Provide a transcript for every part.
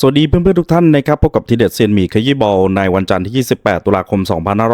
สวัสดีเพื่อนๆทุกท่านนะครับพบกับทีเด็ดเซียนหมีขยี้บอลในวันจันทร์ที่ 28 ตุลาคม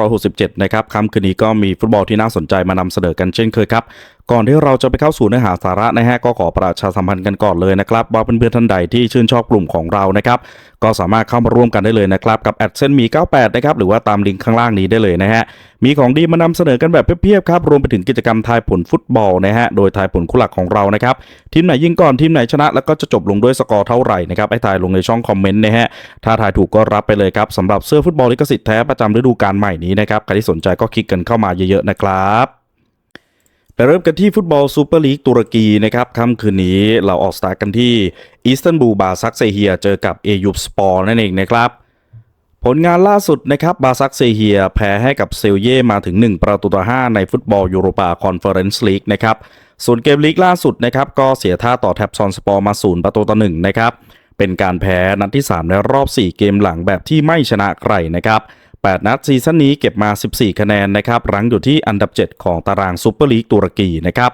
2567 นะครับค่ำคืนนี้ก็มีฟุตบอลที่น่าสนใจมานำเสนอกันเช่นเคยครับก่อนที่เราจะไปเข้าสู่เนื้อหาสาระนะฮะก็ขอประชาสัมพันธ์กันก่อนเลยนะครับว่าเพื่อนๆท่านใดที่ชื่นชอบกลุ่มของเรานะครับก็สามารถเข้ามาร่วมกันได้เลยนะครับกับแอดเซนมี98นะครับหรือว่าตามลิงก์ข้างล่างนี้ได้เลยนะฮะมีของดีมานำเสนอกันแบบเพียบๆครับรวมไปถึงกิจกรรมทายผลฟุตบอลนะฮะโดยทายผลคู่หลักของเรานะครับทีมไหนยิงก่อนทีมไหนชนะ แล้วก็จะจบลงด้วยสกอร์เท่าไหร่นะครับให้ทายลงในช่องคอมเมนต์นะฮะถ้าทายถูกก็รับไปเลยครับสำหรับเสื้อฟุตบอลลิขสิทธิ์แท้ประจำฤดูกาลใหม่นี้นะครับใครที่สนใจก็คลิกกันเข้ามาเยอะๆนะครับ ไปเริ่มกันที่ฟุตบอลซูเปอร์ลีกตุรกีนะครับค่ำคืนนี้เราออกสตาร์ทกันที่อิสตันบูลบาซักเซเฮียเจอกับเอยุบสปอร์นั่นเองนะครับ ผลงานล่าสุดนะครับบาซักเซเฮียแพ้ให้กับเซลเย่มาถึง 1 ประตูต่อ 5 ในฟุตบอลยูโรปาคอนเฟอเรนซ์ลีกนะครับส่วนเกมลีกล่าสุดนะครับก็เสียท่าต่อแท็บซอนสปอร์มา 0 ประตูต่อ 1 นะครับเป็นการแพ้นัดที่ 3 ในรอบ 4 เกมหลังแบบที่ไม่ชนะใครนะครับ 8 นัดซีซั่นนี้เก็บมา 14 คะแนนนะครับรั้งอยู่ที่อันดับ 7 ของตารางซูเปอร์ลีกตุรกีนะครับ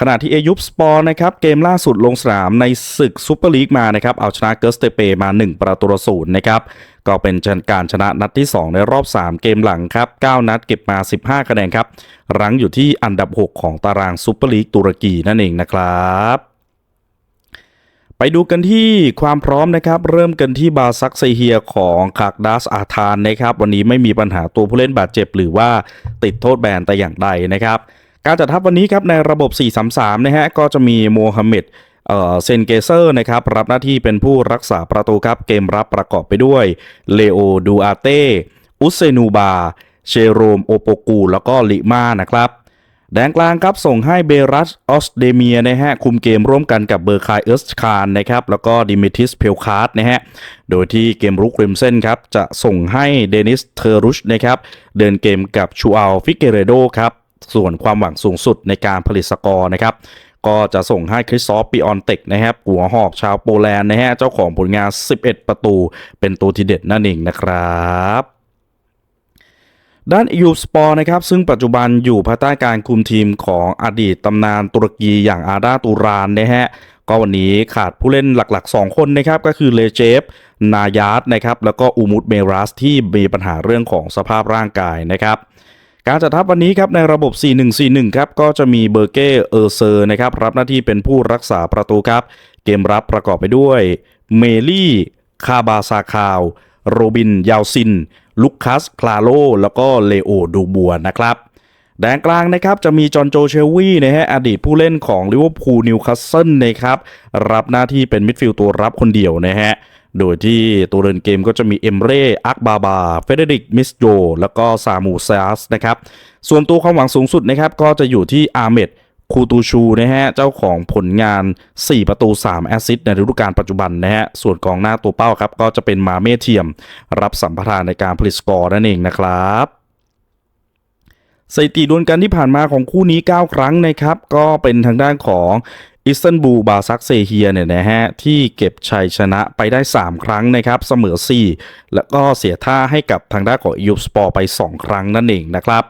ขณะที่เอยุบสปอร์นะครับเกมล่าสุดลงสนามในศึกซูเปอร์ลีกมานะครับเอาชนะเกิร์สเตเปมา 1 ประตูศูนย์นะครับก็เป็นการชนะนัดที่ 2 ในรอบ 3 เกมหลังครับ 9 นัดเก็บมา 15 คะแนนครับรั้งอยู่ที่อันดับ 6 ของตารางซูเปอร์ลีกตุรกีนั่นเองนะครับ ไปดูกันที่ความพร้อมนะครับ เริ่มกันที่บาซักเซเฮียของคากดัสอาธานนะครับ วันนี้ไม่มีปัญหาตัวผู้เล่นบาดเจ็บหรือว่าติดโทษแบนแต่อย่างใดนะครับ การจัดทัพวันนี้ครับในระบบ 4-3-3 นะฮะก็จะมีโมฮัมเหม็ดเซนเกเซอร์นะครับรับหน้าที่เป็นผู้รักษาประตูครับเกมรับประกอบไปด้วยเลโอดูอาเต้อุสเซนูบา เชโรมโอโปกู แล้วก็ลิมานะครับ แดนกลางครับส่งให้เบรัสออสเดเมียนะฮะคุมเกมร่วมกันกับเบอร์คายเอิร์สคารนะครับแล้วก็ดิมิทิสเพลคาร์ดนะฮะโดยที่เกมรุกริมเส้นครับจะส่งให้เดนิสเทอรุชนะครับเดินเกมกับชูอัลฟิเกเรโดครับส่วนความหวังสูงสุดในการผลิตสกอร์นะครับก็จะส่งให้คริสซอฟปิออนเต็กนะครับหัวหอกชาวโปแลนด์นะฮะเจ้าของผลงาน 11 ประตู เป็นตัวทีเด็ดนั่นเองนะครับ ด้านยูสปอร์นะครับซึ่งปัจจุบันอยู่ภายใต้การคุมทีมของอดีตตำนานตุรกีอย่างอาดาตูรานนะฮะก็วันนี้ขาดผู้เล่นหลักๆ 2 คนนะครับก็คือเลเจฟ นายาร์ดนะครับแล้วก็อูมุดเมรัสที่มีปัญหาเรื่องของสภาพร่างกายนะครับการจัดทัพวันนี้ครับในระบบ 4-1-4-1 ครับก็จะมีเบอร์เก้เออร์เซอร์นะครับรับหน้าที่เป็นผู้รักษาประตูครับ เกมรับประกอบไปด้วย เมลี่ คาบาซาคาว โรบิน ยาวซิน ลุคัส คลาโล แล้วก็เลโอ ดูบัวนะครับ แดนกลางนะครับจะมีจอห์นโจเชลวีนะฮะอดีตผู้เล่นของลิเวอร์พูลนิวคาสเซิลนะครับ รับหน้าที่เป็นมิดฟิลด์ตัวรับคนเดียวนะฮะโดยที่ตัวเดินเกมก็จะมีเอมเร่ อักบาบา เฟเดริก มิสโยแล้วก็ซามูซาสนะครับ ส่วนตัวความหวังสูงสุดนะครับก็จะอยู่ที่อาเมด คูตูชูนะฮะ เจ้าของผลงาน 4 ประตู 3 แอสซิสต์ในฤดูกาลปัจจุบันนะฮะ ส่วนกองหน้าตัวเป้าครับ ก็จะเป็นมาเมเทียม รับสัมปทานในการผลิตสกอร์นั่นเองนะครับสถิติดวลกันที่ผ่านมาของคู่นี้ 9 ครั้งนะครับ ก็เป็นทางด้านของอิสตันบูลบาซักเซเฮียเนี่ยนะฮะ ที่เก็บชัยชนะไปได้ 3 ครั้งนะครับ เสมอ 4 แล้วก็เสียท่าให้กับทางด้านของยูสปอร์ไป 2 ครั้งนั่นเองนะครับ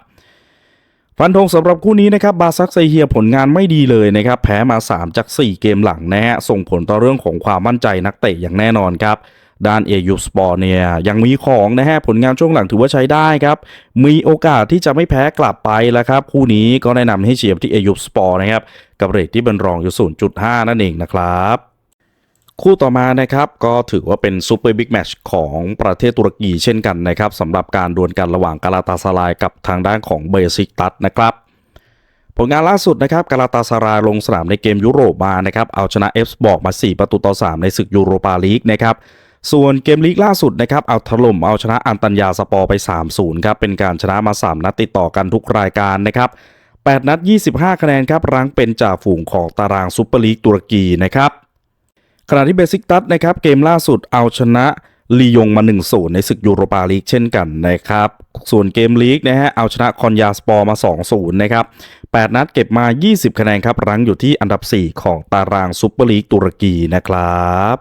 ฟันธงสำหรับคู่นี้นะครับบาซักไซเฮียผลงานไม่ดีเลยนะครับแพ้มา 3 จาก 4 เกมหลังนะฮะส่งผลต่อเรื่องของความมั่นใจนักเตะอย่างแน่นอนครับด้านเอยูสปอร์เนี่ยยังมีของนะฮะผลงานช่วงหลังถือว่าใช้ได้ครับ มีโอกาสที่จะไม่แพ้กลับไปแล้วครับ คู่นี้ก็แนะนำให้เชียร์ที่เอยูสปอร์นะครับกับเรทที่เป็นรองอยู่ 0.5 นั่นเองนะครับ คู่ต่อมานะครับก็ถือว่าเป็นซูเปอร์บิ๊กแมชของประเทศตุรกีเช่นกันนะครับสำหรับการดวลกันระหว่างกาลาตาสลายกับทางด้านของเบซิกตัสนะครับผลงานล่าสุดนะครับกาลาตาสรายลงสนามในเกมยุโรปมานะครับเอาชนะเอฟสบอกมา 4 ประตูต่อ 3 ในศึกยูโรปาลีกนะครับส่วนเกมลีกล่าสุดนะครับเอาถล่มเอาชนะอันตัญญาสปอร์ไป 3-0ครับเป็นการชนะมา 3 นัดติดต่อกันทุกรายการนะครับ8นัด 25 คะแนนครับรั้งเป็นจ่าฝูงของตารางซูเปอร์ลีกตุรกีนะครับ ขณะที่เบซิกตัสนะครับเกมล่าสุดเอาชนะลียงมา 1-0 ในศึกยูโรปาลีกเช่นกันนะครับ ส่วนเกมลีกนะฮะเอาชนะคอนยาสปอร์มา 2-0 นะครับ 8 นัดเก็บมา 20 คะแนนครับ รั้งอยู่ที่อันดับ 4 ของตารางซุปเปอร์ลีกตุรกีนะครับ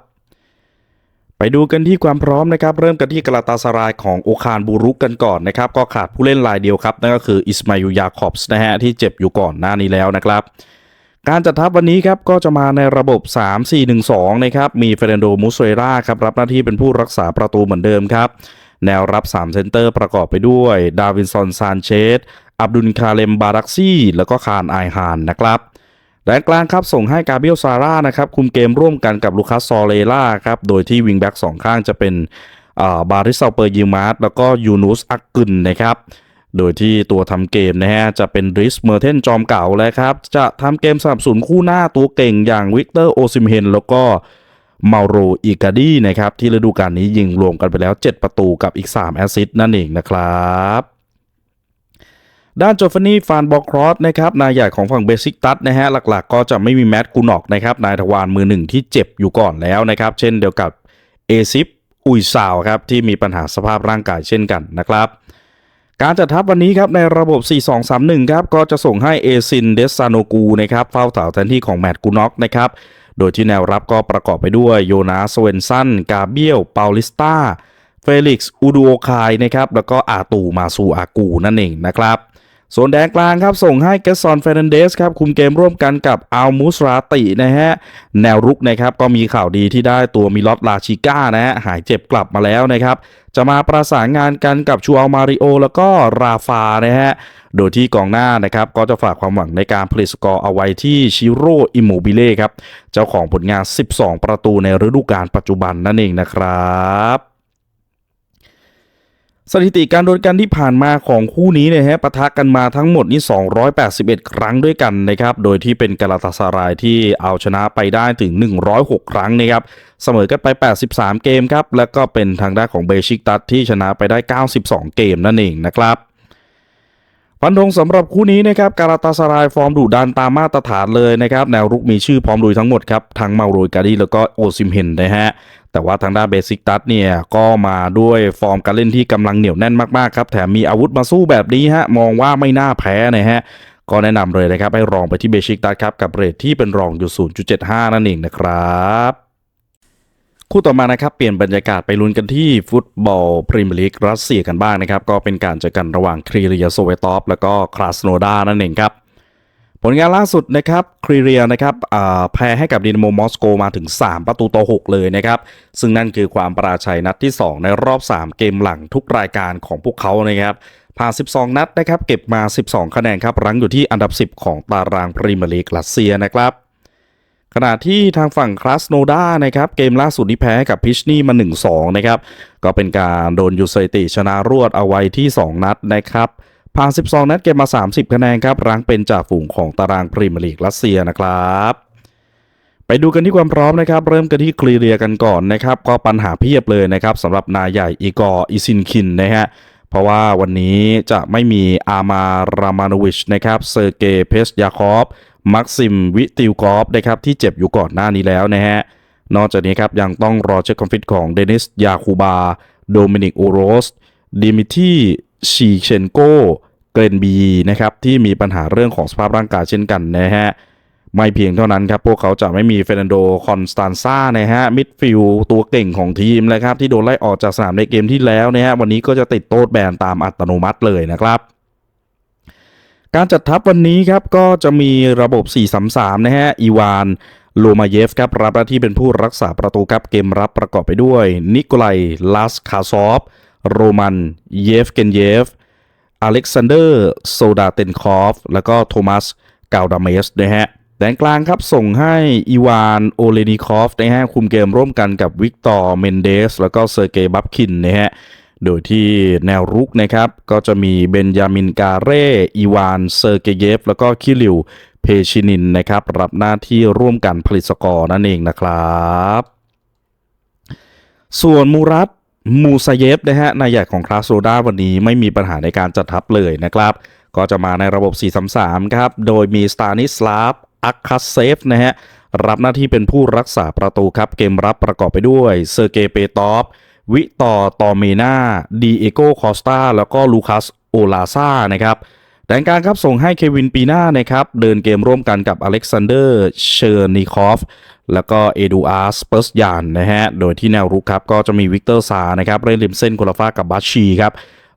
ไปดูกันที่ความพร้อมนะครับ เริ่มกันที่กาลาตาสรายของโอคานบูรุกกันก่อนนะครับ ก็ขาดผู้เล่นรายเดียวครับ นั่นก็คืออิสมาอิลยาคอบส์นะฮะที่เจ็บอยู่ก่อนหน้านี้แล้วนะครับ การจัดทัพวันนี้ครับก็จะมาในระบบ 3-4-1-2 นะครับมีเฟรนโดมุสเรราครับรับหน้าที่เป็นผู้รักษาประตูเหมือนเดิมครับ แนวรับ 3 เซนเตอร์ประกอบไปด้วย ดาวินซอนซานเชสอับดุลคาเลมบารักซี่ แล้วก็คารไอฮานนะครับแดนกลางครับส่งให้กาเบียลซาร่านะครับคุมเกมร่วมกันกับลูคัสซอเลล่าครับโดยที่วิงแบ็กสองข้างจะเป็นอ่าบาริสเซาเปอร์ยิมาร์ตแล้วก็ยูนุสอักกึนนะครับ โดยที่ตัวทำเกมนะฮะจะเป็นริสเมอร์เทนจอมเก่าแล้วครับ จะทำเกมสนับสนุนคู่หน้าตัวเก่งอย่างวิกเตอร์โอซิมเฮนแล้วก็มาโรอิกาดีนะครับที่ฤดูกาลนี้ยิงรวมกันไปแล้ว 7 ประตูกับอีก 3 แอสซิสต์นั่นเองนะครับด้านโจฟานี่ฟานบอครอสนะครับนายใหญ่ของฝั่งเบสิกตัสนะฮะหลักๆ ก็จะไม่มีแมตต์กูนอกนะครับนายทวารมือหนึ่งที่เจ็บอยู่ก่อนแล้วนะครับ เช่นเดียวกับเอซิปอุยซาวครับที่มีปัญหาสภาพร่างกายเช่นกันนะครับ การจัดทัพวันนี้ครับในระบบ 4-2-3-1 ครับก็จะส่งให้เอซินเดสซานโนกูนะครับเฝ้าเสาแทนที่ของแมตต์กูน็อกนะครับโดยที่แนวรับก็ประกอบไปด้วยโยนาสเวนซัน กาเบียลเปาลิสตาเฟลิกซ์ อูดูโอคายนะครับแล้วก็อาตูมาซูอากูนั่นเองนะครับส่วนแดนกลางครับส่งให้เกสซอนเฟรนันเดสครับคุมเกมร่วมกันกับอัลมูสราตินะฮะแนวรุกนะครับก็มีข่าวดีที่ได้ตัวมิลอตลาชิก้านะฮะหายเจ็บกลับมาแล้วนะครับ จะมาประสานงานกันกับชูอัลมาริโอแล้วก็ราฟานะฮะ โดยที่กองหน้านะครับก็จะฝากความหวังในการผลิตสกอร์เอาไว้ที่ชิโร่อิโมบิเล่ครับ เจ้าของผลงาน 12 ประตูในฤดูกาลปัจจุบันนั่นเองนะครับ สถิติการโดนกันที่ผ่านมาของคู่นี้เนี่ยฮะปะทะกันมาทั้งหมดนี่ 281 ครั้งด้วยกันนะครับ โดยที่เป็นกาลาตาสารายที่เอาชนะไปได้ถึง 106 ครั้งนะครับ เสมอกันไป 83 เกมครับ แล้วก็เป็นทางด้านของเบชิกตัสที่ชนะไปได้ 92 เกมนั่นเองนะครับ ฟันธงสำหรับคู่นี้นะครับการาตาสรายฟอร์มดุดันตามมาตรฐานเลยนะครับแนวรุกมีชื่อพร้อมลุยทั้งหมดครับทั้งมาโรยกาดีแล้วก็โอซิมเฮนนะฮะแต่ว่าทางด้านเบสิกตัสเนี่ยก็มาด้วยฟอร์มการเล่นที่กำลังเหนียวแน่นมากๆครับแถมมีอาวุธมาสู้แบบนี้ฮะมองว่าไม่น่าแพ้นะฮะก็แนะนำเลยนะครับให้รองไปที่เบสิกตัสครับกับเรทที่เป็นรองอยู่ 0.75 นั่นเองนะครับ คู่ต่อมานะครับเปลี่ยนบรรยากาศไปลุ้นกันที่ฟุตบอลพรีเมียร์ลีกรัสเซียกันบ้างนะครับก็เป็นการเจอกันระหว่างครีเรียโซเวตอฟแล้วก็คลาสโนดานั่นเองครับผลงานล่าสุดนะครับครีเรียนะครับแพ้ให้กับดินโมมอสโกมาถึง 3 ประตูต่อ 6 เลยนะครับซึ่งนั่นคือความปราชัยนัดที่ 2 ในรอบ 3 เกมหลังทุกรายการของพวกเขานะครับผ่าน 12 นัดนะครับเก็บมา 12 คะแนนครับรั้งอยู่ที่อันดับ 10 ของตารางพรีเมียร์ลีกรัสเซียนะครับ ขณะที่ทางฝั่งคลาสโนดานะครับเกมล่าสุดที่แพ้กับพิชนี่มา 1-2 นะครับ ก็เป็นการโดนยูไซติชนะรวดเอาไว้ที่ 2 นัดนะครับผ่าน 12 นัดเกมมา 30 คะแนนครับรั้งเป็นจ่าฝูงของตารางพรีเมียร์ลีกรัสเซียนะครับไปดูกันที่ความพร้อมนะครับ เริ่มกันที่คลีเรียกันก่อนนะครับ ก็ปัญหาเพียบเลยนะครับสำหรับนายใหญ่อีกอร์อิซินคินนะฮะเพราะว่าวันนี้จะไม่มีอามารามานวิชนะครับเซอร์เกย์เพสยาคอฟ มักซิมวิติวกอฟนะครับที่เจ็บอยู่ก่อนหน้านี้แล้วนะฮะ นอกจากนี้ครับยังต้องรอเช็คคอมฟิตของเดนิสยาคูบา โดมินิกโอโรสดิมิทีชีเชนโกเกรนบีนะครับที่มีปัญหาเรื่องของสภาพร่างกายเช่นกันนะฮะไม่เพียงเท่านั้นครับ พวกเขาจะไม่มีเฟรนันโดคอนสแตนซ่านะฮะมิดฟิลตัวเก่งของทีมเลยครับที่โดนไล่ออกจากสนามในเกมที่แล้วนะฮะวันนี้ก็จะติดโทษแบนตามอัตโนมัติเลยนะครับ การจัดทัพวันนี้ครับก็จะมีระบบ 4-3-3 นะฮะ อีวานโลมาเยฟครับรับหน้าที่เป็นผู้รักษาประตูครับเกมรับประกอบไปด้วย นิโคไลลาสคาซอฟ โรมัน เยฟเกนเยฟ อเล็กซานเดอร์ โซดาเตนคอฟ แล้วก็โทมัสกาลดาเมสนะฮะแดนกลางครับส่งให้อีวานโอเลนิคอฟนะฮะคุมเกมร่วมกันกับวิกตอร์เมนเดส แล้วก็เซอร์เกย์บับคินนะฮะ โดยที่แนวรุกนะครับก็จะมีเบนยามินกาเร่อีวานเซอร์เกเยฟ แล้วก็คิริวเพชินินนะครับรับหน้าที่ร่วมกันผลิตสกอร์นั่นเองนะครับ ส่วนมูรัตมูซาเยฟนะฮะนายใหญ่ของคลาสโซดาวันนี้ไม่มีปัญหาในการจัดทัพเลยนะครับ ก็จะมาในระบบ 4-3-3 ครับ โดยมีสตานิสลาฟอัคคัสเซฟนะฮะรับหน้าที่เป็นผู้รักษาประตูครับ เกมรับประกอบไปด้วยเซอร์เกเปตอฟ วิตอร์ตอเมนาดีเอโกคอสตาแล้วก็ลูคัสโอลาซานะครับแดนกางครับส่งให้เควินปีนานะครับ เดินเกมร่วมกันกับอเล็กซานเดอร์ เชอร์นิคอฟ แล้วก็เอดูอาร์สเปอร์สยานนะฮะ โดยที่แนวรุกครับ ก็จะมีวิกเตอร์ซานะครับเล่นริมเส้นคละฟ้ากกับบัชชีครับ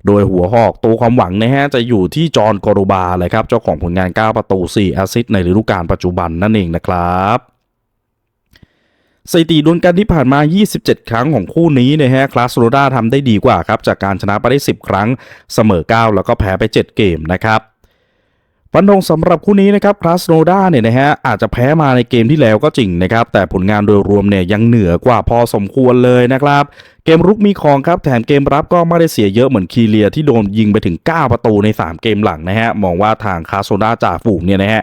โดยหัวหอกตัวความหวังนะฮะ จะอยู่ที่จอห์นกอรูบาเลยครับ เจ้าของผลงาน 9 ประตู 4 แอสซิสต์ในฤดูกาลปัจจุบันนั่นเองนะครับ สถิติดวลกันที่ผ่านมา 27 ครั้งของคู่นี้นะฮะ คลาสโรดาทำได้ดีกว่าครับ จากการชนะไปได้ 10 ครั้ง เสมอ 9 แล้วก็แพ้ไป 7 เกมนะครับฟันธงสำหรับคู่นี้นะครับคลาสโนดาเนี่ยนะฮะอาจจะแพ้มาในเกมที่แล้วก็จริงนะครับ แต่ผลงานโดยรวมเนี่ยยังเหนือกว่าพอสมควรเลยนะครับ เกมรุกมีของครับแถมเกมรับก็ไม่ได้เสียเยอะเหมือนคีเลียที่โดนยิงไปถึง 9 ประตูใน 3 เกมหลังนะฮะมองว่าทางคลาสโนดาจ่าฝูงเนี่ยนะฮะ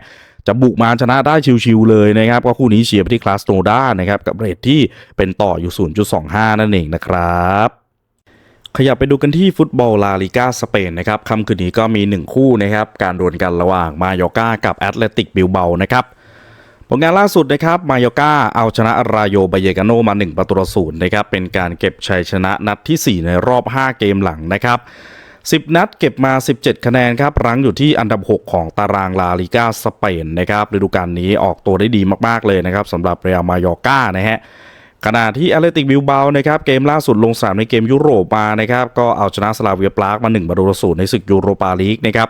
จะบุกมาชนะได้ชิวๆเลยนะครับก็คู่นี้เชียร์ไปที่คลาสโนด้านะครับกับเรทที่เป็นต่ออยู่ 0.25 นั่นเองนะครับขยับไปดูกันที่ฟุตบอลลาลิกาสเปนนะครับค่ำคืนนี้ก็มี 1 คู่นะครับ การดวลกันระหว่างมายอกากับแอตเลติกบิลเบานะครับผลงานล่าสุดนะครับมายอกาเอาชนะรายโยบายเยกาโนมา 1 ประตูต่อศูนย์นะครับเป็นการเก็บชัยชนะนัดที่ 4 ในรอบ 5 เกมหลังนะครับ 10 นัดเก็บมา 17 คะแนนครับรั้งอยู่ที่อันดับ 6 ของตารางลาลิกาสเปนนะครับฤดูกาลนี้ออกตัวได้ดีมากๆเลยนะครับสำหรับเรอัลมายอกานะฮะ ขณะที่แอตเลติกบิลเบานะครับเกมล่าสุดลงสนามในเกมยุโรปมานะครับก็เอาชนะสลาเวียปรากมา1ประตูต่อศูนย์ในศึกยูโรปาลีกนะครับ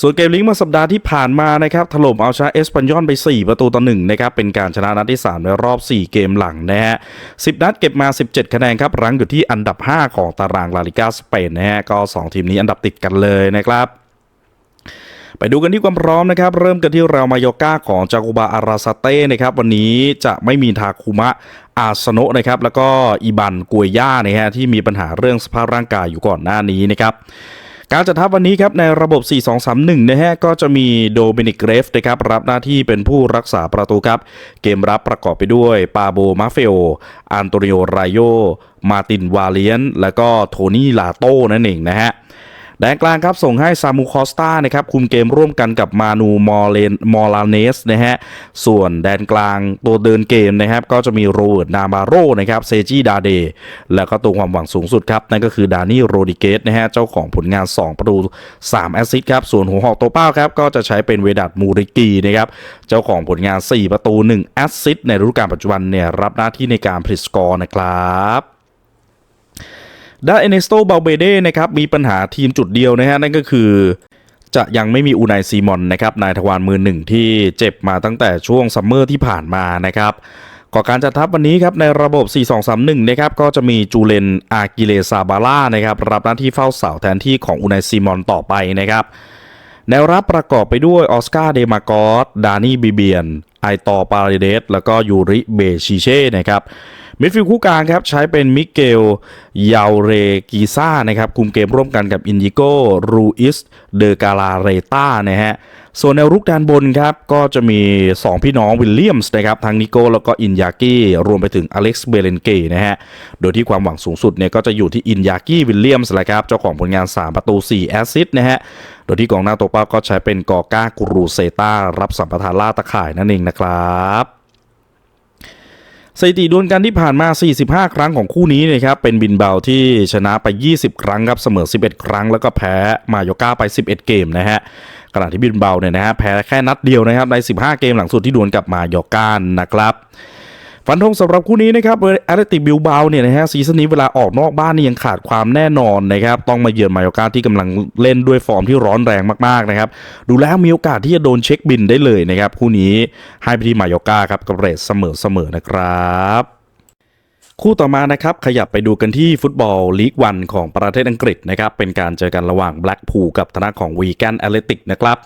ส่วนเกมลิงก์มาสัปดาห์ที่ผ่านมานะครับถล่มเอาชนะเอสปันยอนไป 4 ประตูต่อ1นะครับเป็นการชนะนัดที่ 3 ในรอบ 4 เกมหลังนะฮะ10 นัดเก็บมา 17 คะแนนครับรั้งอยู่ที่อันดับ 5 ของตารางลาลิกาสเปนนะฮะก็ 2 ทีมนี้อันดับติดกันเลยนะครับ ไปดูกันที่ความพร้อมนะครับ เริ่มกันที่เรามายอกาของจากุบาอาราซาเต้นะครับ วันนี้จะไม่มีทาคุมะอาสโนะนะครับ แล้วก็อิบันกุยย่านะฮะที่มีปัญหาเรื่องสภาพร่างกายอยู่ก่อนหน้านี้นะครับการจัดทัพวันนี้ครับในระบบ 4-2-3-1 นะฮะก็จะมีโดมินิกเกรฟนะครับรับหน้าที่เป็นผู้รักษาประตูครับ เกมรับประกอบไปด้วย ปาโบมาเฟโออันโตนิโอไรโย มาตินวาเลียน แล้วก็โทนี่ลาโต้นั่นเองนะฮะ แดนกลางครับส่งให้ซามูคอสตานะครับคุมเกมร่วมกันกับมานูมอเลนมอลาเนสนะฮะส่วนแดนกลางตัวเดินเกมนะครับก็จะมีโรเบิร์ตนาบาโรนะครับเซจิดาเดแล้วก็ตัวความหวังสูงสุดครับนั่นก็คือดานี่โรดิเกสนะฮะเจ้าของผลงาน 2 ประตู 3 แอสซิสต์ครับส่วนหัวหอกตัวเป้าครับก็จะใช้เป็นเวดัตมูริกีนะครับเจ้าของผลงาน 4 ประตู 1 แอสซิสต์ในฤดูกาลปัจจุบันเนี่ยรับหน้าที่ในการผลิตสกอร์นะครับ ด้านเอเนสโตบาเบเดนะครับมีปัญหาทีมจุดเดียวนะฮะนั่นก็คือ จะยังไม่มีอูนายซีมอนนะครับนายทวารมือหนึ่งที่เจ็บมาตั้งแต่ช่วงซัมเมอร์ที่ผ่านมานะครับก่อการจัดทัพวันนี้ครับในระบบ 4-2-3-1 นะครับก็จะมีจูเลนอากิเลซาบาร่านะครับรับหน้าที่เฝ้าเสาแทนที่ของอูนายซีมอนต่อไปนะครับ แนวรับประกอบไปด้วยออสการ์เดมากอสดานี่บิเบียน ไอตอปาริเดส แล้วก็ยูริเบชิเช่นะครับมิดฟิลด์คู่กลางครับใช้เป็นมิเกลยาวเรกีซ่านะครับคุมเกมร่วมกันกับอินยิโกรูอิสเดกาลาเรต้านะฮะส่วนแนวรุกด้านบนครับก็จะมี 2 พี่น้องวิลเลียมส์นะครับทั้งนิโก้แล้วก็อินยากี้รวมไปถึงอเล็กซ์เบเลนเก้นะฮะโดยที่ความหวังสูงสุดเนี่ยก็จะอยู่ที่อินยากี้วิลเลียมส์แหละครับเจ้าของผลงาน 3 ประตู 4 แอสซิสต์นะฮะ โดยที่กองหน้าตัวเป้าก็ใช้เป็นกอก้ากูรูเซตารับสัมปทานล่าตะข่ายนั่นเองนะครับสถิติดวลกันที่ผ่านมา 45 ครั้งของคู่นี้นะครับเป็นบินเบาที่ชนะไป 20 ครั้งครับเสมอ 11 ครั้ง แล้วก็แพ้มาโยก้าไป 11 เกมนะฮะขณะที่บินเบาเนี่ยนะฮะแพ้แค่นัดเดียวนะครับใน 15 เกมหลังสุดที่ดวลกับมาโยก้านะครับ ฟันธงสำหรับคู่นี้นะครับแอตเลติกบิลเบาเนี่ยนะฮะซีซั่นนี้เวลาออกนอกบ้านนี่ยังขาดความแน่นอนนะครับต้องมาเยือนมาโยกาที่กำลังเล่นด้วยฟอร์มที่ร้อนแรงมากๆนะครับดูแล้วมีโอกาสที่จะโดนเช็คบินได้เลยนะครับคู่นี้ให้ไปที่มาโยกาครับกับเรทเสมอๆนะครับคู่ต่อมานะครับขยับไปดูกันที่ฟุตบอลลีกวันของประเทศอังกฤษนะครับเป็นการเจอกันระหว่างแบล็กพูลกับธนาของวีแกนแอตเลติกนะครับ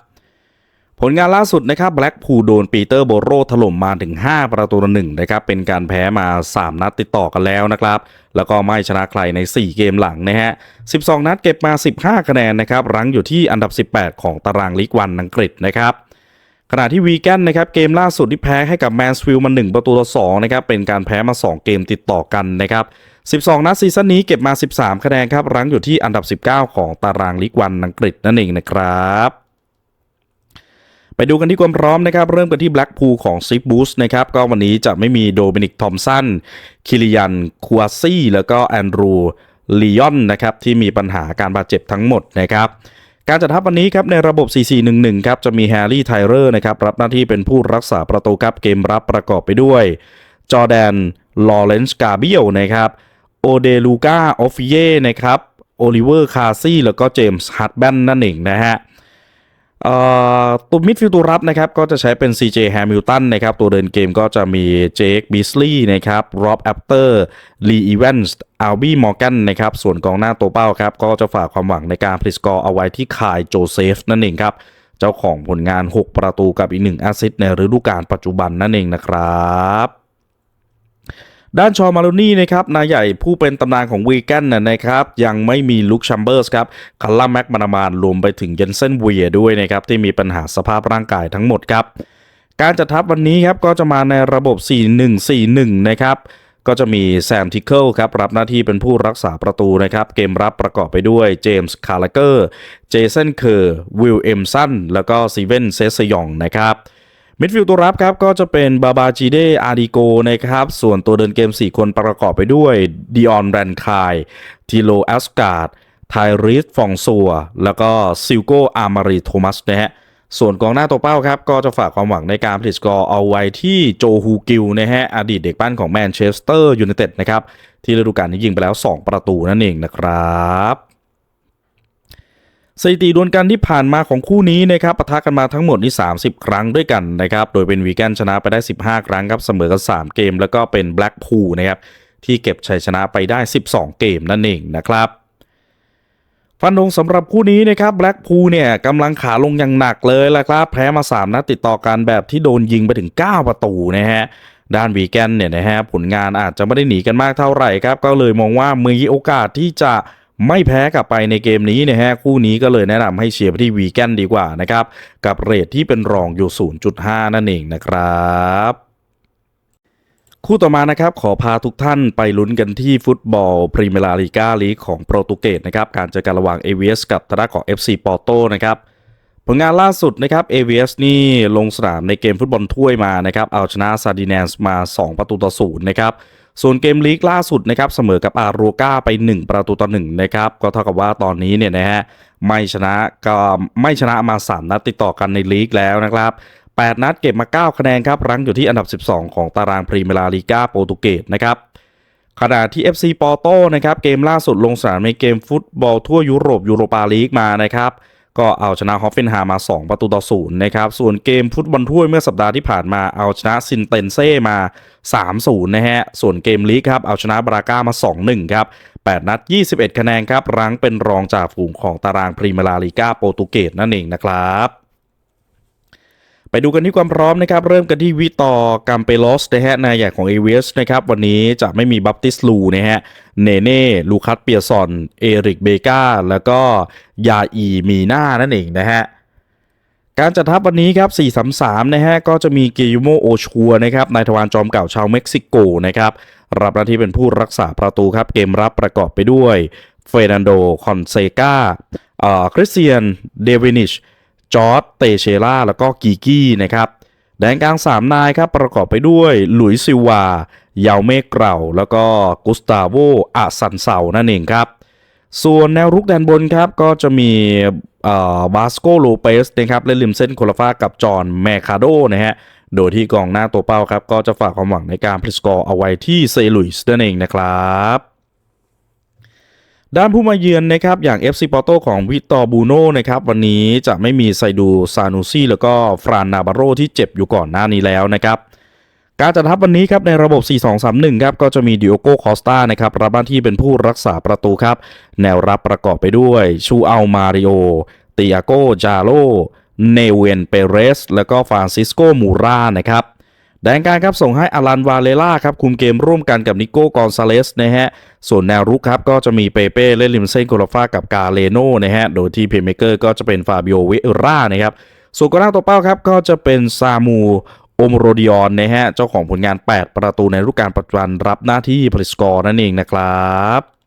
ผลงานล่าสุดนะครับแบล็กพูลโดนปีเตอร์โบโรถล่มมาถึง 5 ประตูต่อหนึ่งนะครับเป็นการแพ้มา 3 นัดติดต่อกันแล้วนะครับ แล้วก็ไม่ชนะใครใน 4 เกมหลังนะฮะ 12 นัดเก็บมา 15 คะแนนนะครับรั้งอยู่ที่อันดับ 18 ของตารางลีกวันอังกฤษนะครับขณะที่วีแกนนะครับเกมล่าสุดที่แพ้ให้กับแมนสฟิลมา 1 ประตูต่อ2นะครับเป็นการแพ้มา 2 เกมติดต่อกันนะครับ 12 นัดซีซั่นนี้เก็บมา 13 คะแนนครับรั้งอยู่ที่อันดับ 19 ของตารางลีกวันอังกฤษนั่นเองนะครับ ไปดูกันที่ความพร้อมนะครับ เริ่มกันที่แบล็กพูลของซิกบูสนะครับ ก็วันนี้จะไม่มีโดมินิกทอมสันคิริยันคัวซี่ แล้วก็แอนดรูลีออนนะครับ ที่มีปัญหาการบาดเจ็บทั้งหมดนะครับการจัดทัพวันนี้ครับในระบบ 4-4-1-1 ครับ จะมีแฮร์รี่ไทเลอร์นะครับ รับหน้าที่เป็นผู้รักษาประตูครับเกมรับประกอบไปด้วย จอแดน ลอเรนซ์กาเบียลนะครับ โอเดลูกาออฟฟิเย่นะครับ โอลิเวอร์ คาซี่ แล้วก็เจมส์ฮัตแบนนั่นเองนะฮะ ตัวมิดฟิลด์ตัวรับนะครับก็จะใช้เป็น CJ Hamilton นะครับตัวเดินเกมก็จะมีเจคบิสลีย์นะครับรอบแอปเตอร์ลีอีเวนส์อัลบี้มอร์แกนนะครับส่วนกองหน้าตัวเป้าครับก็จะฝากความหวังในการผลิตสกอร์เอาไว้ที่คายโจเซฟนั่นเองครับ เจ้าของผลงาน 6 ประตูกับอีก 1 แอสซิสต์ในฤดูกาลปัจจุบันนั่นเองนะครับ ด้านชอมาลูนี่นะครับนายใหญ่ผู้เป็นตำนานของวีแกนนะครับยังไม่มีลุคชัมเบอร์สครับคัลล่าแม็กมานามานรวมไปถึงเยนเซนเวียด้วยนะครับที่มีปัญหาสภาพร่างกายทั้งหมดครับ การจัดทัพวันนี้ครับก็จะมาในระบบ 4-1-4-1 นะครับก็จะมีแซมทิเคิลครับรับหน้าที่เป็นผู้รักษาประตูนะครับ เกมรับประกอบไปด้วยเจมส์คาร์ลเกอร์เจสันเคอร์วิลเอมสันแล้วก็ซีเวนเซสยองนะครับ มิดฟิลด์ตัวรับครับก็จะเป็นบาบาจีเดอาดิโกนะครับ ส่วนตัวเดินเกม 4 คนประกอบไปด้วยดิออนแรนคายทิโลแอสการ์ดไทริสฟองซัว แล้วก็ซิลโกอามารีโทมัสนะฮะส่วนกองหน้าตัวเป้าครับ ก็จะฝากความหวังในการผลิตสกอร์เอาไว้ที่โจฮูกิลนะฮะอดีตเด็กปั้นของแมนเชสเตอร์ยูไนเต็ดนะครับ ที่ฤดูกาลนี้ยิงไปแล้ว 2 ประตูนั่นเองนะครับ สถิติดวลกันที่ผ่านมาของคู่นี้นะครับปะทะกันมาทั้งหมดนี่30 ครั้งด้วยกันนะครับ โดยเป็นวีแกนชนะไปได้ 15 ครั้งครับ เสมอกัน 3 เกม แล้วก็เป็นแบล็กพูลนะครับที่เก็บชัยชนะไปได้ 12 เกมนั่นเองนะครับฟันธงสำหรับคู่นี้นะครับแบล็กพูลเนี่ยกำลังขาลงอย่างหนักเลยละครับแพ้มา 3 นัดติดต่อกันแบบที่โดนยิงไปถึง 9 ประตูนะฮะด้านวีแกนเนี่ยนะฮะผลงานอาจจะไม่ได้หนีกันมากเท่าไหร่ครับก็เลยมองว่ามีโอกาสที่จะ ไม่แพ้กลับไปในเกมนี้นะฮะคู่นี้ก็เลยแนะนำให้เชียร์ไปที่วีแกนดีกว่านะครับ กับเรทที่เป็นรองอยู่ 0.5 นั่นเองนะครับคู่ต่อมานะครับขอพาทุกท่านไปลุ้นกันที่ฟุตบอลพรีเมียร์ลีกาลีกของโปรตุเกสนะครับการเจอกันระหว่าง AVS กับทางด้าของ FC ปอร์โตนะครับผลงานล่าสุดนะครับ AVS นี่ลงสนามในเกมฟุตบอลถ้วยมานะครับเอาชนะซาดิเนสมา 2 ประตูต่อศูนย์นะครับ ส่วนเกมลีกล่าสุดนะครับเสมอกับอารูกาไป 1 ประตูต่อ1นะครับก็เท่ากับว่าตอนนี้เนี่ยนะฮะไม่ชนะก็ไม่ชนะมา 3 นัดติดต่อกันในลีกแล้วนะครับ8 นัดเก็บมา 9 คะแนนครับรั้งอยู่ที่อันดับ 12 ของตารางพรีเมียร์ลีกาโปรตุเกสนะครับขณะที่ FC ปอร์โตนะครับเกมล่าสุดลงสนามในเกมฟุตบอลทั่วยุโรปยูโรปาลีกมานะครับ ก็เอาชนะฮอฟเฟนฮามา 2 ประตูต่อศูนย์นะครับส่วนเกมฟุตบอลถ้วยเมื่อสัปดาห์ที่ผ่านมาเอาชนะซินเตนเซ่มา 3-0 นะฮะ ส่วนเกมลีกครับเอาชนะบราก้ามา 2-1 ครับ 8 นัด 21 คะแนนครับรั้งเป็นรองจากฝูงของตารางพรีเมียร์ลีกาโปรตุเกสนั่นเองนะครับ ไปดูกันที่ความพร้อมนะครับ เริ่มกันที่วิตอกัมเปโลสนะฮะนายใหญ่ของเอเวสนะครับ วันนี้จะไม่มีบัพติสลูนะฮะเนเน่ลูคัสเปียซอน เอริกเบกาแล้วก็ยาอีมีน่านั่นเองนะฮะการจัดทัพวันนี้ครับ 4-3-3 นะฮะ ก็จะมีเกยูโมโอชัวนะครับ นายทวารจอมเก่าชาวเม็กซิโกนะครับ รับหน้าที่เป็นผู้รักษาประตูครับ เกมรับประกอบไปด้วย เฟรนันโด คอนเซกาเอ่อคริสเตียน เดวินิช จอร์ดเตเชล่าแล้วก็กีกี้นะครับแดนกลาง 3 นายครับประกอบไปด้วยหลุยซิวาเยาวเมเกราแล้วก็กุสตาโวอาซันเซานั่นเองครับ ส่วนแนวรุกแดนบนครับก็จะมีบาสโกโลเปสนะครับเล่นริมเส้นโคลาฟากับจอห์นแมคาโดนะฮะโดยที่กองหน้าตัวเป้าครับ ก็จะฝากความหวังในการพลิสกอร์เอาไว้ที่เซลุยส์นั่นเองนะครับ ด้านผู้มาเยือนนะครับอย่าง FC ปอร์โตของวิตอบูโนนะครับวันนี้จะไม่มีไซดูซานูซี่แล้วก็ฟรานนาบาโรที่เจ็บอยู่ก่อนหน้านี้แล้วนะครับการจัดทัพวันนี้ครับในระบบ 4-2-3-1 ครับก็จะมีดิโอโกคอสตานะครับรับหน้าที่เป็นผู้รักษาประตูครับ แนวรับประกอบไปด้วย ชูอัลมาริโอติอาโกจาโลเนเวนเปเรส แล้วก็ฟรานซิสโกมูรานะครับ แดนกางครับส่งให้อลันวาเลล่าครับคุมเกมร่วมกันกับนิโก้กอนซาเลสนะฮะส่วนแนวรุกครับก็จะมีเปเป้เล่นริมเส้นโกลาฟากับกาเลโนนะฮะโดยที่เพย์เมเกอร์ก็จะเป็นฟาบิโอเวร่านะครับส่วนกองหน้าตัวเป้าครับก็จะเป็นซามูโอมโรดิออนนะฮะเจ้าของผลงาน 8 ประตูในฤดูกาลปัจจุบันรับหน้าที่ผลิตสกอร์นั่นเองนะครับ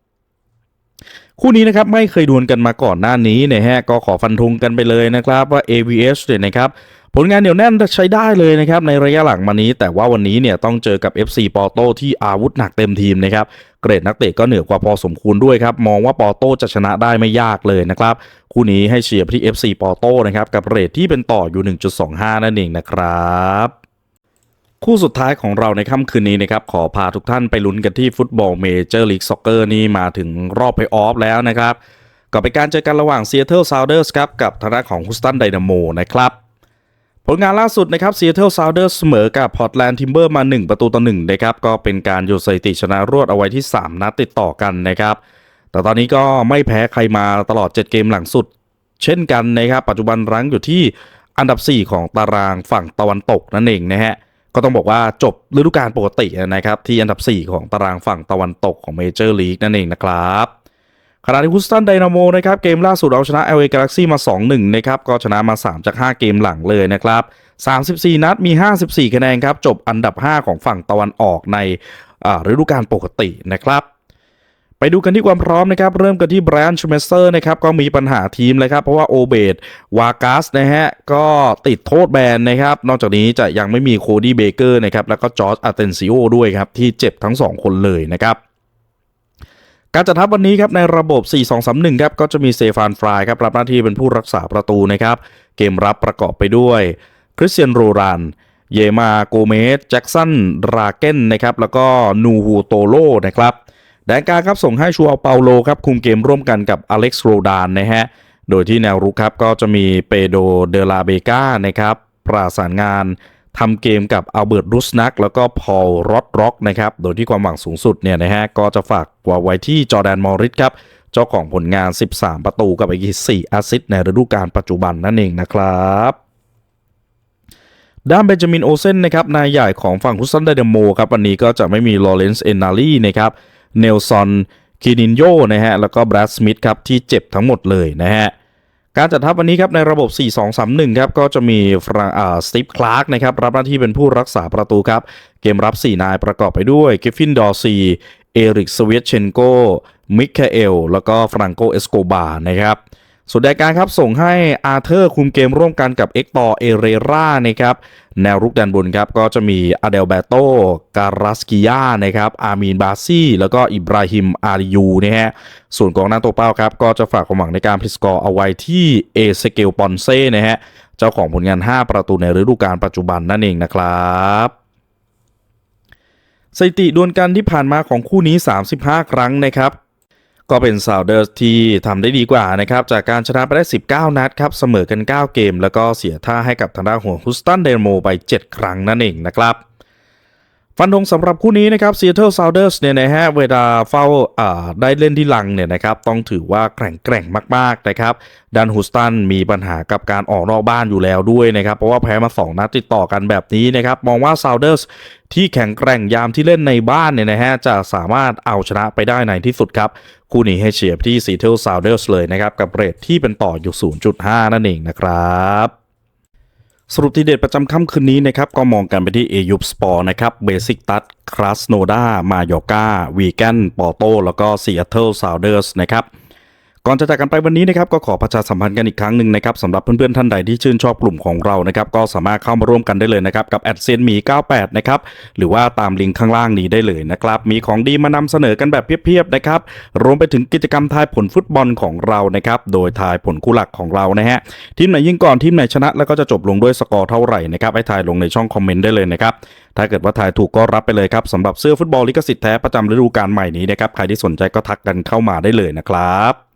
คู่นี้นะครับไม่เคยดวลกันมาก่อนหน้านี้นะฮะก็ขอฟันธงกันไปเลยนะครับว่า AVS เนี่ยนะครับผลงานเหนียวแน่นใช้ได้เลยนะครับในระยะหลังมานี้ แต่ว่าวันนี้เนี่ยต้องเจอกับ FC ปอร์โตที่อาวุธหนักเต็มทีมนะครับเกรดนักเตะก็เหนือกว่าพอสมควรด้วยครับ มองว่าปอร์โตจะชนะได้ไม่ยากเลยนะครับ คู่นี้ให้เชียร์ที่ FC ปอร์โตนะครับกับเรทที่เป็นต่ออยู่ 1.25 นั่นเองนะครับ คู่สุดท้ายของเราในค่ำคืนนี้นะครับขอพาทุกท่านไปลุ้นกันที่ฟุตบอลเมเจอร์ลีกซ็อกเกอร์นี่มาถึงรอบเพย์ออฟแล้วนะครับก็เป็นการเจอกันระหว่าง Seattle Sounders ครับกับทางด้านของ Houston Dynamo นะครับผลงานล่าสุดนะครับ Seattle Sounders เสมอกับ Portland Timber มา 1 ประตูต่อ1นะครับก็เป็นการโยนสถิติชนะรวดเอาไว้ที่ 3 นัดติดต่อกันนะครับแต่ตอนนี้ก็ไม่แพ้ใครมาตลอด 7 เกมหลังสุด เช่นกันนะครับปัจจุบันรั้งอยู่ที่อันดับ 4 ของตารางฝั่งตะวันตกนั่นเองนะฮะ ก็ต้องบอกว่าจบฤดูกาลปกตินะครับ ที่อันดับ 4 ของตารางฝั่งตะวันตกของเมเจอร์ลีกนั่นเองนะครับขณะที่ฮุสตันไดนาโมนะครับเกมล่าสุดเอาชนะ LA Galaxy มา 2-1 นะครับ ก็ชนะมา 3 จาก 5 เกมหลังเลยนะครับ 34 นัดมี 54 คะแนนครับ จบอันดับ 5 ของฝั่งตะวันออกในฤดูกาลปกตินะครับ ไปดูกันที่ความพร้อมนะครับเริ่มกันที่แบรนด์ชูเมสเซอร์นะครับก็มีปัญหาทีมเลยครับเพราะว่าโอเบดวากัสนะฮะก็ติดโทษแบนนะครับนอกจากนี้จะยังไม่มีโคดี้เบเกอร์นะครับแล้วก็จอร์จอาเตนซิโอด้วยครับที่เจ็บทั้ง 2 คนเลยนะครับการจัดทัพวันนี้ครับในระบบ 4-2-3-1 ครับก็จะมีเซฟานฟรายครับรับหน้าที่เป็นผู้รักษาประตูนะครับเกมรับประกอบไปด้วยคริสเตียนโรรันเยมาโกเมสแจ็กสันราเกนนะครับแล้วก็นูฮูโตโลนะครับ แดนกาครับส่งให้ชัวเปาโลครับคุมเกมร่วมกันกับอเล็กซ์โรดานนะฮะ โดยที่แนวรุกครับก็จะมีเปโดเดลาเบกานะครับ ประสานงานทำเกมกับอัลเบิร์ตรุสนัก แล้วก็พอลรอดร็อกนะครับ โดยที่ความหวังสูงสุดเนี่ยนะฮะก็จะฝากว่าไว้ที่จอแดนมอริสครับ เจ้าของผลงาน 13 ประตูกับอีก 4แอสซิสต์ในฤดูกาลปัจจุบันนั่นเองนะครับด้านเบนจามินโอเซนนะครับนายใหญ่ของฝั่งฮุสตันไดนาโมครับวันนี้ก็จะไม่มีลอเรนซ์เอนนาลีนะครับ เนลซอนคินินโยนะฮะแล้วก็แบรดสมิธครับที่เจ็บทั้งหมดเลยนะฮะการจัดทัพวันนี้ครับในระบบ 4-2-3-1 ครับก็จะมีฟรังสตีฟคลาร์กนะครับรับหน้าที่เป็นผู้รักษาประตูครับ เกมรับ 4 นายประกอบไปด้วยกิฟฟินดอร์ซีเอริกสเวียตเชนโกมิคาเอล แล้วก็ฟรังโกเอสโกบานะครับ ส่วนแดกางครับส่งให้อาร์เธอร์คุมเกมร่วมกันกับเอ็กตอร์เอเรรานะครับแนวรุกแดนบนครับก็จะมีอาเดลเบโตการัสกิยานะครับอามีนบาซี่ แล้วก็อิบราฮิมอาริยูนะฮะส่วนกองหน้าตัวเป้าครับก็จะฝากความหวังในการพลิสกอร์เอาไว้ที่เอเซเกลปอนเซ่นะฮะเจ้าของผลงาน 5 ประตูในฤดูกาลปัจจุบันนั่นเองนะครับสถิติดวลกันที่ผ่านมาของคู่นี้ 35 ครั้งนะครับ ก็เป็นซาวเดอร์ที่ทำได้ดีกว่านะครับจากการชนะไปได้ 19 นัดครับเสมอกัน 9 เกม แล้วก็เสียท่าให้กับทางด้านของฮุสตันเดนโมไป 7 ครั้งนั่นเองนะครับ ฟันธงสำหรับคู่นี้นะครับ Seattle Sounders เนี่ยนะฮะเวลาเฝ้าได้เล่นที่ลังเนี่ยนะครับต้องถือว่าแกร่งแกร่งมากๆนะครับดันฮุสตันมีปัญหากับการออกนอกบ้านอยู่แล้วด้วยนะครับ เพราะว่าแพ้มา 2 นัดติดต่อกันแบบนี้นะครับ มองว่า Sounders ที่แข็งแกร่งยามที่เล่นในบ้านเนี่ยนะฮะจะสามารถเอาชนะไปได้ในที่สุดครับ คู่นี้ให้เชียร์ที่ Seattle Sounders เลยนะครับ กับเรทที่เป็นต่ออยู่ 0.5 นั่นเองนะครับ สรุปทีเด็ดประจำค่ำคืนนี้นะครับก็มองกันไปที่เอยุบสปอร์นะครับเบสิกตัสคราสโนดามาโยกาวีแกนปอโตแล้วก็ซีแอตเทิลซาวเดอร์สนะครับ ก่อนจะจากกันไปวันนี้นะครับก็ขอประชาสัมพันธ์กันอีกครั้งหนึ่งนะครับสำหรับเพื่อนๆท่านใดที่ชื่นชอบกลุ่มของเรานะครับก็สามารถเข้ามาร่วมกันได้เลยนะครับกับแอดเซนมี98นะครับหรือว่าตามลิงก์ข้างล่างนี้ได้เลยนะครับมีของดีมานำเสนอกันแบบเพียบๆนะครับรวมไปถึงกิจกรรมทายผลฟุตบอลของเรานะครับโดยทายผลคู่หลักของเรานะฮะทีมไหนยิ่งก่อนทีมไหนชนะ แล้วก็จะจบลงด้วยสกอร์เท่าไหร่นะครับให้ทายลงในช่องคอมเมนต์ได้เลยนะครับถ้าเกิดว่าทายถูกก็รับไปเลยครับสำหรับเสื้อฟุตบอลลิขสิทธิ์แท้ประจำฤดูกาลใหม่นี้นะครับใครที่สนใจก็ทักกันเข้ามาได้เลยนะครับ